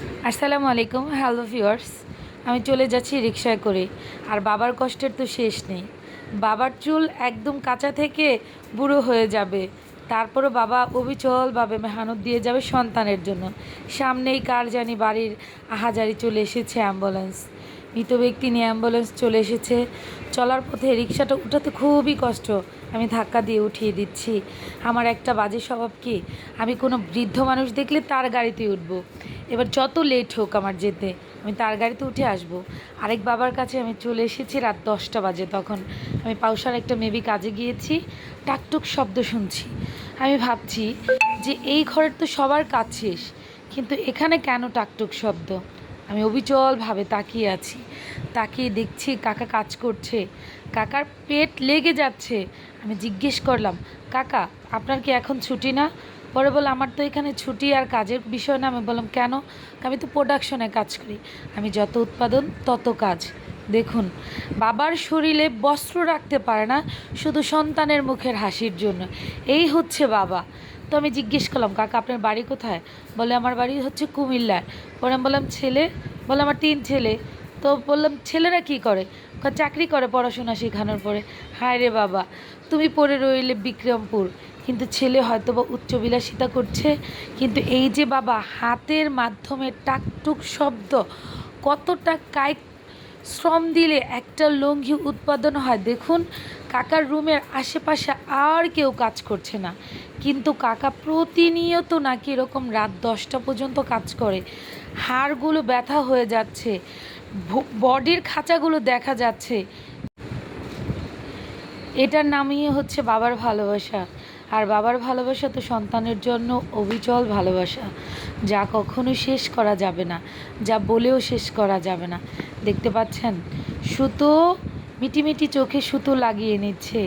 আসসালামু আলাইকুম hello viewers আমি চলে যাচ্ছি রিক্সায় করে। আর বাবার কষ্টের তো শেষ নেই। বাবার চুল একদম কাঁচা থেকে বুড়ো হয়ে যাবে। তারপরও বাবা অবিচলভাবে মেহানত দিয়ে যাবে সন্তানের জন্য। সামনেই কার জানি বাড়ির আহাজারি চলে এসেছে অ্যাম্বুলেন্স মৃত ব্যক্তি নিয়ে অ্যাম্বুলেন্স চলে এসেছে। চলার পথে রিক্সাটা উঠাতে খুবই কষ্ট। আমি ধাক্কা দিয়ে উঠিয়ে দিচ্ছি। আমার একটা বাজে স্বভাব কি? আমি কোনো বৃদ্ধ মানুষ দেখলে তার গাড়িতে উঠবো। এবার যত লেট হোক আমার যেতে, আমি তার গাড়িতে উঠে আসব। আরেক বাবার কাছে আমি চলে এসেছি রাত দশটা বাজে তখন। আমি পাউসার একটা মেবি কাজে গিয়েছি, টাকটুক শব্দ শুনছি। আমি ভাবছি যে এই ঘরের তো সবার কাজ শেষ কিন্তু এখানে কেন টাকটুক শব্দ? আমি অবিচলভাবে তাকিয়ে আছি। তাকিয়ে দেখছি কাকা কাজ করছে। কাকার পেট লেগে যাচ্ছে। আমি জিজ্ঞেস করলাম, কাকা, আপনার কি এখন ছুটি না? পরে বলে, আমার তো এখানে ছুটি আর কাজের বিষয় না। আমি বললাম, কেন? আমি তো প্রোডাকশনে কাজ করি। আমি যত উৎপাদন, তত কাজ। দেখুন, বাবার শরীরে বস্ত্র রাখতে পারে না, শুধু সন্তানের মুখের হাসির জন্য। এই হচ্ছে বাবা। তো আমি জিজ্ঞেস করলাম, কাকা, আপনার বাড়ি কোথায়? বলে, আমার বাড়ি হচ্ছে কুমিল্লায়। পরে আমি বললাম, ছেলে? বলে, আমার তিন ছেলে। তো বললাম, ছেলেরা কি করে? চাকরি করে পড়াশোনা শেখানোর পরে। হায় রে বাবা, তুমি পড়ে রইলে বিক্রমপুর। কিন্তু ছেলে হয়তো বা উচ্চবিলাসিতা করছে, কিন্তু এই যে বাবা, হাতের মাধ্যমে টাকটুক শব্দ, কতটা কায়িক শ্রম দিলে একটা লঙ্ঘি উৎপাদন হয়। দেখুন, কাকার রুমের আশেপাশে আর কেউ কাজ করছে না। কিন্তু কাকা প্রতিনিয়ত নাকি এরকম রাত দশটা পর্যন্ত কাজ করে। হাড়গুলো ব্যথা হয়ে যাচ্ছে বডির খাঁচাগুলো দেখা যাচ্ছে। এটার নামই হচ্ছে বাবার ভালোবাসা। আর বাবার ভালোবাসা তো সন্তানের জন্য অবিচল ভালোবাসা, যা কখনো শেষ করা যাবে না, যা বলেও শেষ করা যাবে না। দেখতে পাচ্ছেন? সুতো মিটিমিটি চোখে সুতো লাগিয়ে নিচ্ছে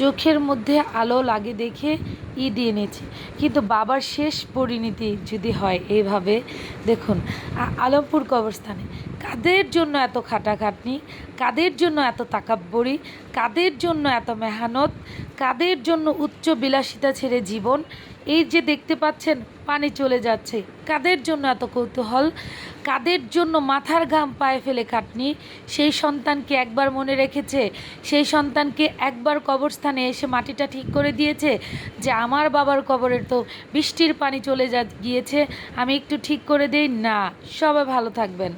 চোখের মধ্যে আলো লাগে দেখে ই দিয়ে নিচ্ছে কিন্তু বাবার শেষ পরিণতি যদি হয় এইভাবে, দেখুন আলমপুর কবরস্থানে। কাদের জন্য এত খাটাখাটনি? কাদের জন্য এত তাকাব্বরি? কাদের জন্য এত মেহনত? কাদের জন্য উচ্চ বিলাসিতা ছেড়ে জীবন? এই যে দেখতে পাচ্ছেন, পানি চলে যাচ্ছে। কাদের জন্য এত কৌতূহল? কাদের জন্য মাথার ঘাম পায়ে ফেলে খাটনি? সেই সন্তানকে একবার মনে রেখেছে? সেই সন্তানকে একবার কবরস্থানে এসে মাটিটা ঠিক করে দিয়েছে? যে আমার বাবার কবরের তো বৃষ্টির পানি চলে যা, গিয়েছে, আমি একটু ঠিক করে দেই? না। সবাই ভালো থাকবেন।